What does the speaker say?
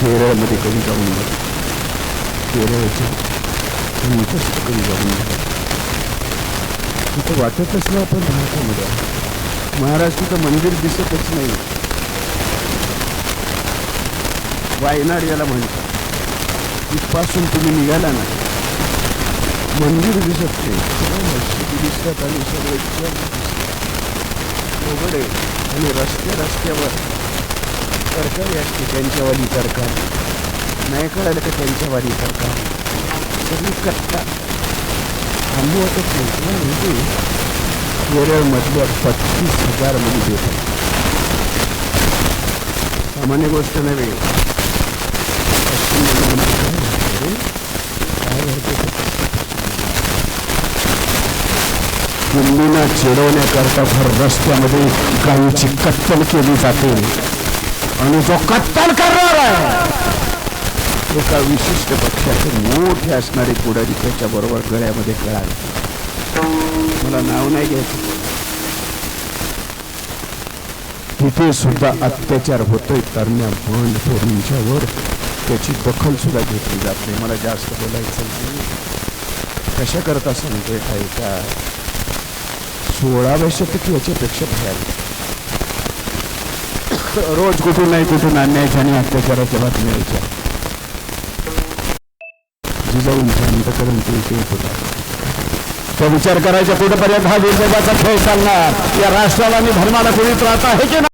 केरळमध्ये कधी जाऊन बघा केरळच्या कधी जाऊन बघा तिथं वाटतच नाही आपण भारतामध्ये महाराष्ट्राचं मंदिर दिसतच नाही वायनाड याला म्हणतात इथपासून तुम्ही निघाला ना मंदिर दिसत नाही सगळं दिसतात आणि सगळे अवघड आहे आणि रस्ते रस्त्यावर सरकार असते त्यांच्यावाली सरकार. नाही कळालं का त्यांच्यावाली सरकार. सगळी कट्टा. थांबवतच नाही तुम्हाला केरळमधल्या पस्तीस हजार म्हणजे मध्ये सामान्य गोष्ट नव्हे. पश्चिम बंगालमध्ये म्हणजे काय चिडवण्याकरता भर रस्त्यामध्ये गायीची कत्तल केली जाते. आणि तो कत्तल करणार आहे. एका विशिष्ट पक्षाचे मोठे असणारे पुढारी त्याच्या बरोबर गळ्यामध्ये कळाले मला नाव नाही घ्यायचं. तिथे सुद्धा अत्याचार होतोय तरण्या बंड पोरींच्यावर त्याची दखल सुद्धा घेतली जात नाही. मला जास्त बोलायचं नाही. कशा करता सांगतोय काय का सोळाव्या शतक याच्यापेक्षा भयानक? रोज कुठून नाही कुठून अन्यायाच्या आणि अत्याचाराच्या बातम्या यायच्या. जिजाऊंच्या अंतकरण ते होता. तो विचार करायचा कुठेपर्यंत हा दुर्दैवाचा खेळ चालणार? या राष्ट्राला आणि धर्माला कोणी त्रास आहे की नाही?